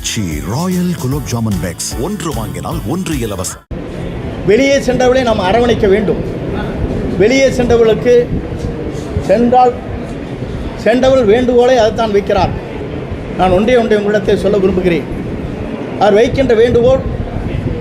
ஆச்சி royal gulab jamun packs ஒன்று வாங்கினால் ஒன்று இலவசம். வெளியே சென்றவர்களை நாம் அரவணைக்க வேண்டும். வெளியே சென்றவர்களுக்கு சென்றால் சென்றவள் வேண்டுகோளை அதைத்தான் வைக்கிறார். நான் ஒன்றே ஒன்றை உங்களிடத்தை சொல்ல விரும்புகிறேன். அவர் வைக்கின்ற வேண்டுகோள்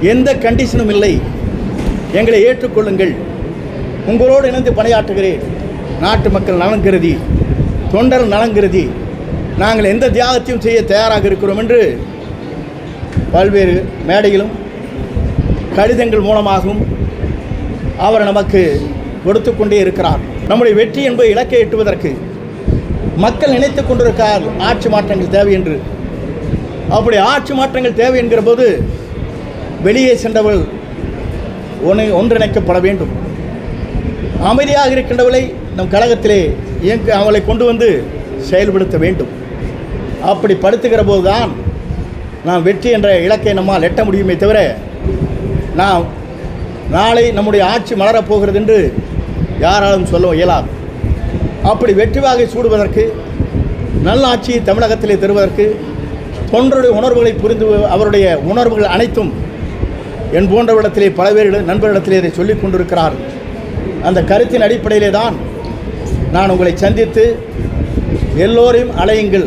எந்த கண்டிஷனும் இல்லை. எங்களை ஏற்றுக்கொள்ளுங்கள். உங்களோடு இணைந்து பணியாற்றுகிறேன். நாட்டு மக்கள் நலன் கருதி தொண்டர் நலன் கருதி நாங்கள் எந்த தியாகத்தையும் செய்ய தயாராக இருக்கிறோம் என்று பல்வேறு மேடையிலும் கடிதங்கள் மூலமாகவும் அவர் நமக்கு கொடுத்து கொண்டே இருக்கிறார். நம்முடைய வெற்றி என்பது இலக்கை எட்டுவதற்கு மக்கள் நினைத்து கொண்டிருக்கார் ஆட்சி மாற்றங்கள் தேவை என்று. அப்படி ஆட்சி மாற்றங்கள் தேவை என்கிற போது வெளியே சென்றவள் ஒன்று ஒன்றிணைக்கப்பட வேண்டும். அமைதியாக இருக்கின்றவளை நம் கழகத்திலே இயங்க அவளை கொண்டு வந்து செயல்படுத்த வேண்டும். அப்படி படுத்துக்கிற போது தான் நாம் வெற்றி என்ற இலக்கை நம்மால் எட்ட முடியுமே தவிர நாம் நாளை நம்முடைய ஆட்சி மலரப் போகிறது என்று யாராலும் சொல்ல இயலாது. அப்படி வெற்றி வாகை சூடுவதற்கு நல்லாட்சியை தமிழகத்திலே தருவதற்கு தொண்டருடைய உணர்வுகளை புரிந்து அவருடைய உணர்வுகள் அனைத்தும் என் போன்றவிடத்திலே பல பேர் நண்பர்களிடத்திலே இதை சொல்லிக் கொண்டிருக்கிறார். அந்த கருத்தின் அடிப்படையிலே தான் நான் உங்களை சந்தித்து எல்லோரையும் அலையுங்கள்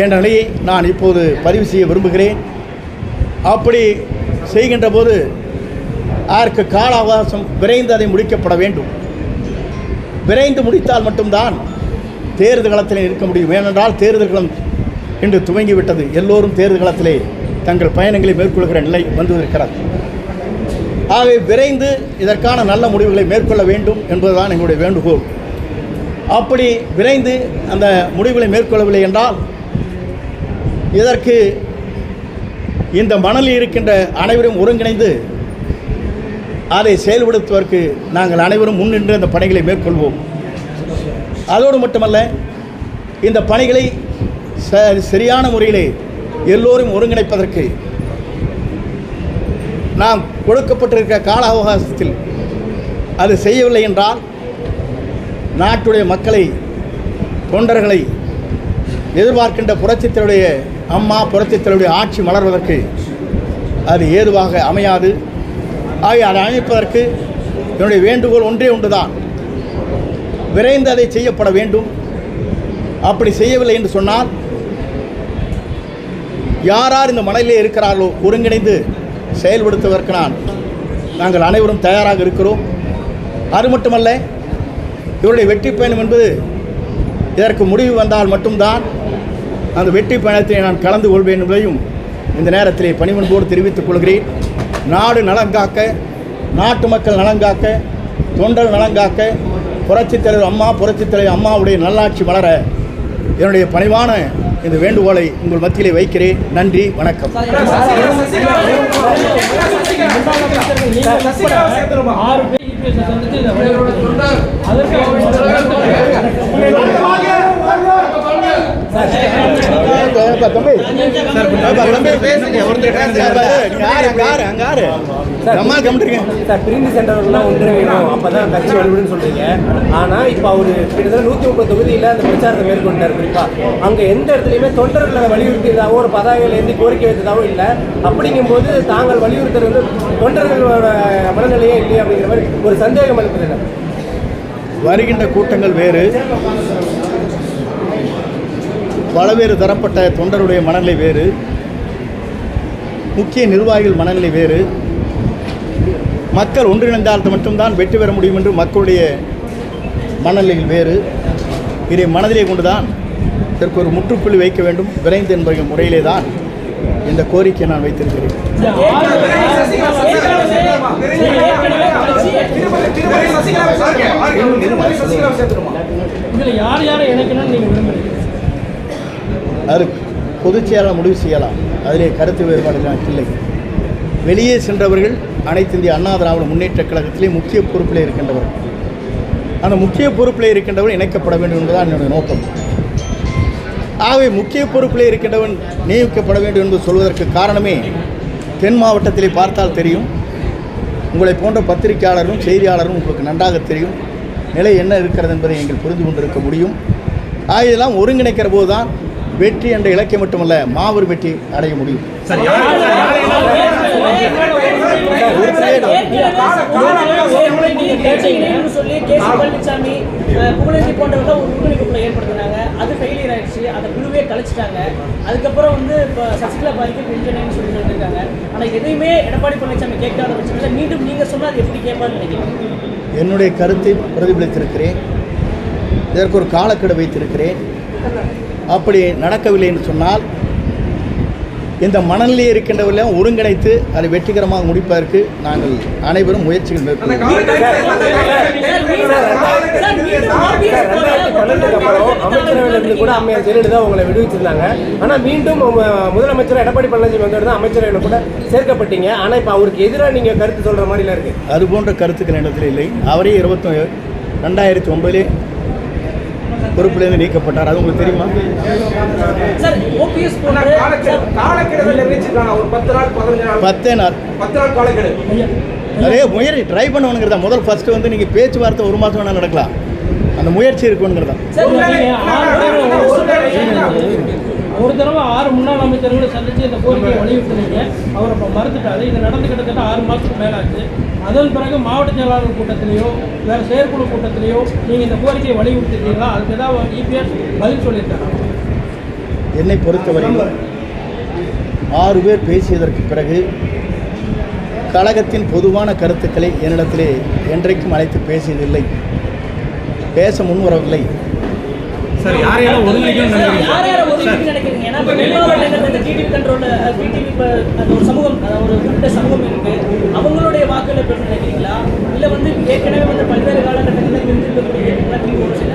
என்ற நிலையை நான் இப்போது பதிவு செய்ய விரும்புகிறேன். அப்படி செய்கின்ற போது அதற்கு கால அவகாசம் விரைந்து அதை முடிக்கப்பட வேண்டும். விரைந்து முடித்தால் மட்டும்தான் தேர்தல் களத்தில் இருக்க முடியும். ஏனென்றால் தேர்தல் களம் இன்று துவங்கிவிட்டது. எல்லோரும் தேர்தல் களத்திலே தங்கள் பயணங்களை மேற்கொள்கிற நிலை வந்திருக்கிறது ஆகவே விரைந்து இதற்கான நல்ல முடிவுகளை மேற்கொள்ள வேண்டும் என்பதுதான் எங்களுடைய வேண்டுகோள். அப்படி விரைந்து அந்த முடிவுகளை மேற்கொள்ளவில்லை என்றால் இதற்கு இந்த மணலில் இருக்கின்ற அனைவரும் ஒருங்கிணைந்து அதை செயல்படுத்துவதற்கு நாங்கள் அனைவரும் முன்னின்று அந்த பணிகளை மேற்கொள்வோம். அதோடு மட்டுமல்ல இந்த பணிகளை ச சரியான முறையிலே எல்லோரும் ஒருங்கிணைப்பதற்கு நாம் கொடுக்கப்பட்டிருக்கிற கால அவகாசத்தில் அது செய்யவில்லை என்றால் நாட்டுடைய மக்களை தொண்டர்களை எதிர்பார்க்கின்ற புரட்சித்தருடைய அம்மா புரட்சித்தருடைய ஆட்சி மலர்வதற்கு அது ஏதுவாக அமையாது. ஆகிய அதை அமைப்பதற்கு என்னுடைய வேண்டுகோள் ஒன்றே ஒன்றுதான். விரைந்து அதை செய்யப்பட வேண்டும். அப்படி செய்யவில்லை என்று சொன்னால் யார் யார் இந்த மலையிலே இருக்கிறார்களோ ஒருங்கிணைந்து செயல்படுத்துவதற்கு நான் நாங்கள் அனைவரும் தயாராக இருக்கிறோம். அது மட்டுமல்ல இவருடைய வெற்றி பயணம் என்பது இதற்கு முடிவு வந்தால் மட்டும்தான் அந்த வெற்றி பயணத்தை நான் கலந்து கொள்வேன் என்பதையும் இந்த நேரத்திலே பணிவன்போடு தெரிவித்துக் கொள்கிறேன். நாடு நலங்காக்க நாட்டு மக்கள் நலங்காக்க தொண்டர் நலங்காக்க புரட்சித் தலைவர் அம்மா புரட்சித் தலைவர் அம்மாவுடைய நல்லாட்சி வளர என்னுடைய பணிவான இந்த வேண்டுகோளை உங்கள் மத்தியிலே வைக்கிறேன். நன்றி வணக்கம். ஆறு பேர் EPS -ஐ சந்தித்து இதை வலியுறுத்தி அதற்கு ஏப்பா, தம்பி ஏப்பா, தம்பி ஏப்பா, நீ யாரு அங்க யாரு அங்க யாரு அம்மா கம்பிட்டுருங்க சார் பிரிந்து சென்றவர்கள்லாம் ஒன்று வேணும். அப்பதான் கட்சி வலுவிடுன்னு சொல்றீங்க. ஆனா இப்போ அவரு கிட்டத்தட்ட நூத்தி முப்பது தொகுதியில அந்த பிரச்சாரத்தை மேற்கொண்டார் குறிப்பா. அங்க எந்த இடத்துலயுமே தொண்டர்களை வலியுறுத்தியதாவோ ஒரு பதாகையில இருந்து கோரிக்கை வைத்ததாவோ இல்லை. அப்படிங்கும்போது தாங்கள் வலியுறுத்துறது வந்து தொண்டர்களோட மனநிலையே இல்லையா அப்படிங்கிற மாதிரி ஒரு சந்தேகம் எழுப்புது. வருகின்ற கூட்டங்கள் வேறு. பலவேறு தரப்பட்ட தொண்டருடைய மனநிலை வேறு. முக்கிய நிர்வாகிகள் மனநிலை வேறு. மக்கள் ஒன்றிணைந்தால் மட்டும்தான் வெற்றி பெற முடியும் என்று மக்களுடைய மனநிலைகள் வேறு. இதை மனதிலே கொண்டுதான் இதற்கு ஒரு முற்றுப்புள்ளி வைக்க வேண்டும். விரைந்து என்பது முறையிலே தான் இந்த கோரிக்கையை நான் வைத்திருக்கிறேன். யார் யாரை இணைக்கணும்னு அது பொதுச் செயலாளர் முடிவு செய்யலாம். அதிலே கருத்து வேறுபாடுகள் இல்லை. வெளியே சென்றவர்கள் அனைத்து இந்திய அண்ணா திராவிட முன்னேற்றக் கழகத்திலே முக்கிய பொறுப்பில் இருக்கின்றவர்கள் ஆனால் முக்கிய பொறுப்பில் இருக்கின்றவன் இணைக்கப்பட வேண்டும் என்பதுதான் என்னுடைய நோக்கம். ஆகவே முக்கிய பொறுப்பில் இருக்கின்றவன் நியமிக்கப்பட வேண்டும் என்று சொல்வதற்கு காரணமே தென் மாவட்டத்திலே பார்த்தால் தெரியும். உங்களை போன்ற பத்திரிகையாளரும் செய்தியாளரும் உங்களுக்கு நன்றாக தெரியும். நிலை என்ன இருக்கிறது என்பதை நீங்கள் புரிந்து கொண்டிருக்க முடியும். ஆக இதெல்லாம் ஒருங்கிணைக்கிற போது தான் வெற்றி என்ற இலக்கை மட்டுமல்ல மாபெரும் வெற்றி அடைய முடியும் சொல்லி கே சி பழனிசாமி அஹ், புகழேந்தி போன்றவங்க ஒரு ஒருங்கிணைப்பு குழு ஏற்படுத்தினாங்க அது ஃபெயிலியர் ஆயிடுச்சு அந்த குழுவே கழிச்சிட்டாங்க அதுக்கப்புறம் வந்து இப்போ சசிகலா பாதிக்கு பிரிஞ்சனேன்னு சொல்லி சொல்லியிருக்காங்க ஆனால் எதையுமே எடப்பாடி பழனிசாமி கேட்காத பட்சத்தில் மீண்டும் நீங்கள் சொன்னால் எப்படி கேட்பான்னு நினைக்கிறீங்க என்னுடைய கருத்தை பிரதிபலித்திருக்கிறேன் இதற்கு ஒரு காலக்கெடு வைத்திருக்கிறேன் அப்படி நடக்கவில்லை என்று சொன்னால் இந்த மணலிலே இருக்கின்றவர்களையும் ஒருங்கிணைத்து அதை வெற்றிகரமாக முடிப்பதற்கு நாங்கள் அனைவரும் முயற்சிகள் மேற்கொள்வோம் ரெண்டாயிரத்தி பன்னெண்டுக்கு அப்புறம் அமைச்சரவையில் இருந்து கூட அம்மையார் ஜெயலலிதா உங்களை விடுவிச்சிருந்தாங்க ஆனா மீண்டும் முதலமைச்சர் எடப்பாடி பழனிசாமி வந்தவர் அமைச்சரவையில் கூட சேர்க்கப்பட்டீங்க ஆனா இப்ப அவருக்கு எதிராக நீங்க கருத்து சொல்ற மாதிரிலாம் இருக்கு அது போன்ற கருத்துக்கள் இடத்துல இல்லை அவரே இருபத்தி ரெண்டாயிரத்தி ஒன்பதிலே பொறுப்பிலிருந்து நீக்கப்பட்டார். அது உங்களுக்கு தெரியுமா? பத்து நாள் பதினஞ்சு நாள். பத்தே நாள். பத்து நாள் காலக்கெடு. நிறைய முயற்சி ட்ரை பண்ணுவனுங்கிறதா? முதல் ஃபஸ்ட்டு வந்து நீங்கள் பேச்சுவார்த்தை ஒரு மாதம் வேணால் நடக்கலாம். அந்த முயற்சி இருக்குங்கிறதா ஒரு தடவை ஆறு முன்னாள் அமைச்சர்களை சந்தித்து இந்த கோரிக்கையை வலியுறுத்தினீங்க. அவர் அப்போ மறுத்துட்டாரு. இது நடந்து கிட்டத்தட்ட ஆறு மாதத்துக்கு மேலாச்சு. அதன் பிறகு மாவட்ட செயலாளர் கூட்டத்திலேயோ வேறு செயற்குழு கூட்டத்திலேயோ நீங்கள் இந்த கோரிக்கையை வலியுறுத்திட்டீங்களா? அதுக்கு ஏதாவது இபிஎஸ் பதில் சொல்லியிருக்காங்க என்னை பொறுத்தவரையில் ஆறு பேர் பேசியதற்கு பிறகு கழகத்தின் பொதுவான கருத்துக்களை என்னிடத்திலே என்றைக்கும் அழைத்து பேசியதில்லை. பேச முன்வரவில்லை. சார் யாரையாலும் ஒருங்கிணைக்கணும்னு சார், நினைக்கிறீங்க? யார் யாரை ஒதுக்கி நினைக்கிறீங்க? ஏன்னா இப்போ வந்து டிடிவி கண்ட்ரோல் டிடிவி இப்போ அந்த ஒரு சமூகம் ஒரு குறிப்பிட்ட சமூகம் இருக்கு. அவங்களுடைய வாக்குகளை பெற்று நினைக்கிறீங்களா? இல்லை வந்து ஏற்கனவே வந்து பல்வேறு காலகட்டங்களில் இருந்திருக்கக்கூடிய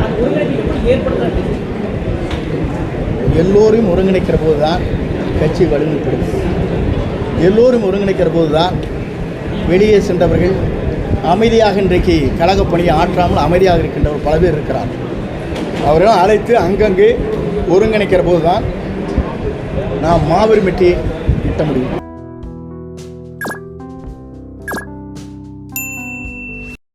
அந்த ஒருங்கிணைப்பு எப்படி ஏற்படுத்துறது எல்லோரையும் ஒருங்கிணைக்கிற போது தான் கட்சி வலிமைப்படும் எல்லோரும் ஒருங்கிணைக்கிற போது தான் வெளியே சென்றவர்கள் அமைதியாக இன்றைக்கு கழகப் பணியை ஆற்றாமல் அமைதியாக இருக்கின்றவர் பல பேர் இருக்கிறார் அவர்களும் அழைத்து அங்கங்கே ஒருங்கிணைக்கிற போது தான் நாம் மாபெரும் வெற்றியை ஈட்ட முடியும்.